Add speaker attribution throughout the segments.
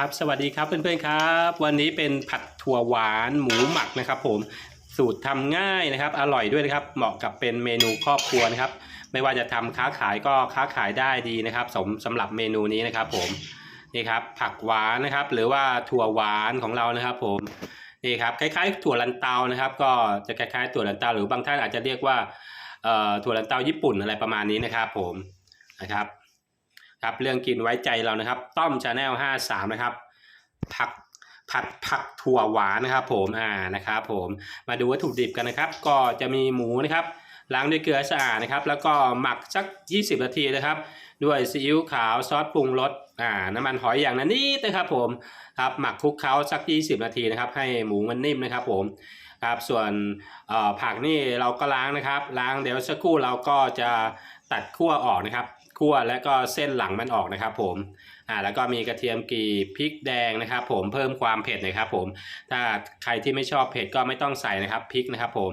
Speaker 1: ครับสวัสดีครับเพื่อนๆครับ วันนี้เป็นผัดถั่วหวานหมูหมักนะครับ ผมสูตรทำง่ายนะครับ อร่อยด้วยนะครับ เหมาะกับเป็นเมนูครอบครัวนะครับ ไม่ว่าจะทำค้าขายก็ค้าขายได้ดีนะครับสมสำหรับเมนูนี้นะครับ ผมนี่ครับ ผักหวานนะครับ หรือว่าถั่วหวานของเรานะครับ ผมนี่ครับคล้ายๆถั่วลันเตานะครับ ก็จะคล้ายๆถั่วลันเตาหรือบางท่านอาจจะเรียกว่าถั่วลันเตาญี่ปุ่นอะไรประมาณนี้นะครับ ผมนะครับ ครับเรื่องกินไว้ใจเรานะครับ ต้อมชาแนล53นะครับ ผักผัดผักถั่วหวานนะครับผมอ่านะครับผมมาดูวัตถุดิบกันนะครับ ก็จะมีหมูนะครับล้างด้วยเกลือสะอาดนะครับ แล้วก็หมักสัก 20 นาทีนะครับ ด้วยซีอิ๊วขาวซอสปรุงรสอ่าน้ำมันหอยอย่างนั้นนิดนะครับผมครับหมักคลุกเคล้าสัก 20 นาทีนะครับ ให้หมูมันนิ่มนะครับผมครับส่วนผักนี่เราก็ล้างนะครับ ล้างเดี๋ยวสักครู่เราก็จะตัดขั้วออกนะครับ ขั้วและก็เส้นหลังมันออกนะครับผมอ่าแล้วก็มีกระเทียมกรีบพริกแดงนะครับ ผมเพิ่มความเผ็ดนะครับผมถ้าใครที่ไม่ชอบเผ็ดก็ไม่ต้องใส่นะครับพริกนะครับผม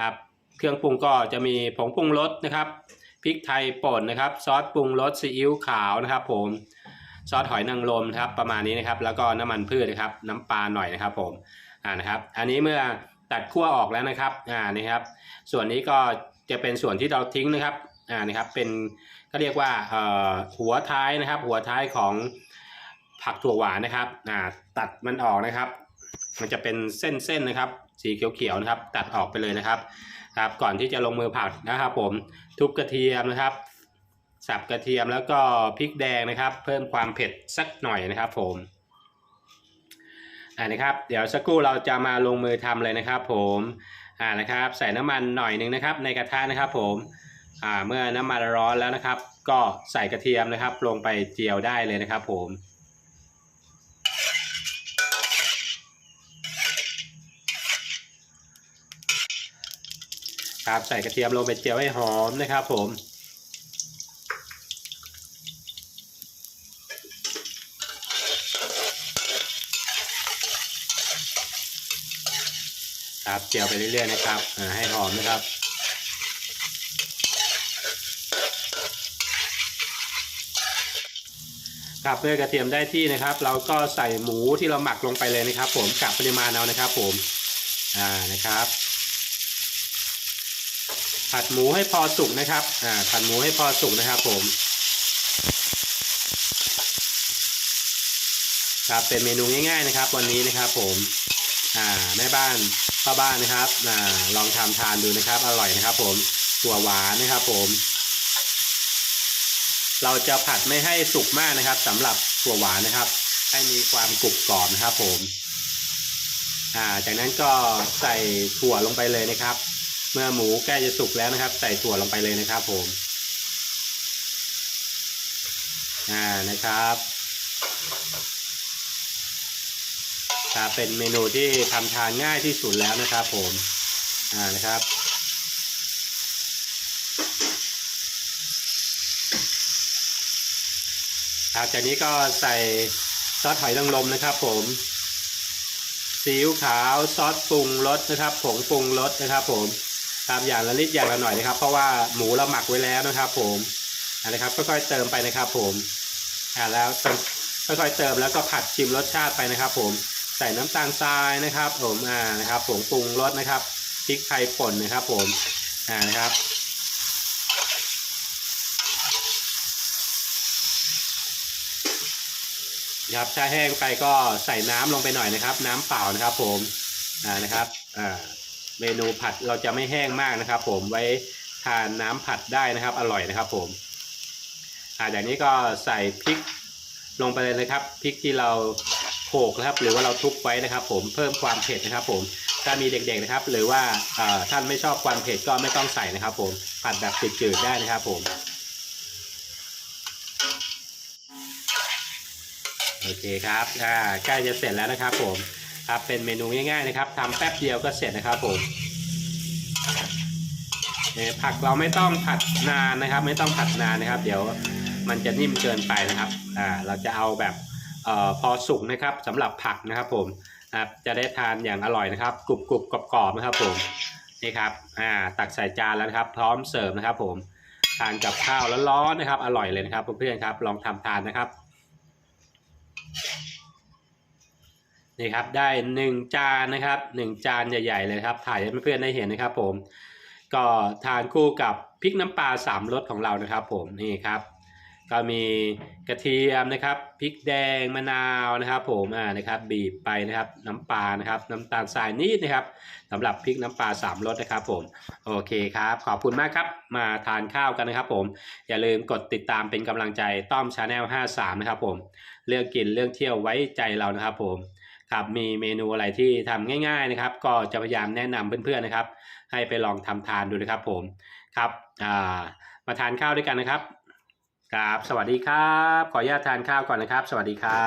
Speaker 1: ครับเครื่องปรุงก็จะมีผงปรุงรสนะครับพริกไทยป่นนะครับ ซอสปรุงรสซีอิ๊วขาวนะครับ ผมซอสหอยนางรมครับประมาณนี้นะครับ แล้วก็น้ำมันพืชนะครับ น้ำปลาหน่อยนะครับ ผมอ่านะครับ อันนี้เมื่อตัดขั้วออกแล้วนะครับอ่านี่ครับ ส่วนนี้ก็จะเป็นส่วนที่เราทิ้งนะครับ อ่านะครับเป็นก็เรียกว่าเอ่อหัวท้ายนะครับ หัวท้ายของผักถั่วหวานนะครับอ่าตัดมันออกนะครับ มันจะเป็นเส้นๆนะครับ สีเขียวๆนะครับ ตัดออกไปเลยนะครับครับก่อนที่จะลงมือผัดนะครับ ผมทุบกระเทียมนะครับ สับกระเทียมแล้วก็พริกแดงนะครับ เพิ่มความเผ็ดสักหน่อยนะครับ ผมอ่านะครับ เดี๋ยวสักครู่เราจะมาลงมือทำเลยนะครับ ผมอ่านะครับ ใส่น้ำมันหน่อยหนึ่งนะครับ ในกระทะนะครับ ผม อ่าเมื่อน้ำมันร้อนแล้วนะครับ ก็ใส่กระเทียมนะครับ ลงไปเจียวได้เลยนะครับ ผมครับใส่กระเทียมลงไปเจียวให้หอมนะครับ ผมครับเจียวไปเรื่อยๆนะครับอ่าให้หอมนะครับ ครับเมื่อกระเทียมได้ที่นะครับ เราก็ใส่หมูที่เราหมักลงไปเลยนะครับ ผมกับปริมาณเอานะครับ ผมอ่านะครับ ผัดหมูให้พอสุกนะครับอ่าผัดหมูให้พอสุกนะครับผมครับเป็นเมนูง่ายๆนะครับ วันนี้นะครับ ผมอ่าแม่บ้านพ่อบ้านนะครับอ่าลองทำทานดูนะครับ อร่อยนะครับ ผมถั่วหวานนะครับ ผม เราจะผัดไม่ให้สุกมากนะครับสำหรับถั่วหวานนะครับ ให้มีความกรุบกรอบนะครับผมอ่าจากนั้นก็ใส่ถั่วลงไปเลยนะครับ เมื่อหมูใกล้จะสุกแล้วนะครับ ใส่ถั่วลงไปเลยนะครับผมอ่านะครับครับเป็นเมนูที่ทำทานง่ายที่สุดแล้วนะครับผมอ่านะครับ ครับจากนี้ก็ใส่ซอสหอยนางรมนะครับ ผมซีอิ๊วขาวซอสปรุงรสนะครับ ผงปรุงรสนะครับ ผมครับอย่างละนิดอย่างละหน่อยนะครับ เพราะว่าหมูเราหมักไว้แล้วนะครับ ผมอ่านะครับค่อยๆเติมไปนะครับ ผมอ่าแล้วค่อยๆเติมแล้วก็ผัดชิมรสชาติไปนะครับ ผมใส่น้ำตาลทรายนะครับ ผมอ่านะครับผงปรุงรสนะครับพริกไทยป่นนะครับ ผมอ่านะครับ ครับถ้าแห้งไปก็ใส่น้ำลงไปหน่อยนะครับ น้ำเปล่านะครับ ผมอ่านะครับอ่าเมนูผัดเราจะไม่แห้งมากนะครับ ผมไว้ทานน้ำผัดได้นะครับ อร่อยนะครับ ผมอ่าจากนี้ก็ใส่พริกลงไปเลยนะครับพริกที่เราโขลกนะครับ หรือว่าเราทุบไว้นะครับ ผมเพิ่มความเผ็ดนะครับ ผมถ้ามีเด็กๆนะครับ หรือว่าอ่าท่านไม่ชอบความเผ็ดก็ไม่ต้องใส่นะครับ ผมผัดแบบจืดๆได้นะครับ ผม โอเคครับอ่าใกล้จะเสร็จแล้วนะครับผมครับเป็นเมนูง่ายๆนะครับทำแป๊บเดียวก็เสร็จนะครับผมเนี่ยผักเราไม่ต้องผัดนานนะครับ ไม่ต้องผัดนานนะครับ เดี๋ยวมันจะนิ่มเกินไปนะครับอ่าเราจะเอาแบบเอ่อพอสุกนะครับสำหรับผักนะครับผมครับจะได้ทานอย่างอร่อยนะครับกรุบกรุบกรอบๆนะครับผมนี่ครับอ่าตักใส่จานแล้วนะครับ พร้อมเสิร์ฟนะครับ ผมทานกับข้าวร้อนๆนะครับ อร่อยเลยนะครับเพื่อนๆครับลองทำทานนะครับ นี่ครับได้หนึ่งจานนะครับหนึ่งจานใหญ่ ๆ เลยครับ ถ่ายให้เพื่อนๆได้เห็นนะครับ ผม ก็ทานคู่กับพริกน้ำปลาสามรสของเรานะครับ ผมนี่ครับ ก็มีกระเทียมนะครับพริกแดงมะนาวนะครับ ผมอ่านะครับบีบไปนะครับน้ำปลานะครับน้ำตาลทรายนิดนะครับสำหรับพริกน้ำปลาสามรสนะครับ ผมโอเคครับ ขอบคุณมากครับ มาทานข้าวกันนะครับ ผมอย่าลืมกดติดตามเป็นกำลังใจต้อมชาแนล53นะครับ ผมเรื่องกินเรื่องเที่ยวไว้ใจเรานะครับ ผม ครับมีเมนูอะไรที่ทำง่าย ๆนะครับ ก็จะพยายามแนะนำเพื่อนๆนะครับ ให้ไปลองทำทานดูนะครับผมครับอ่ามาทานข้าวด้วยกันนะครับครับ สวัสดีครับ ขออนุญาตทานข้าวก่อนนะครับ สวัสดีครับ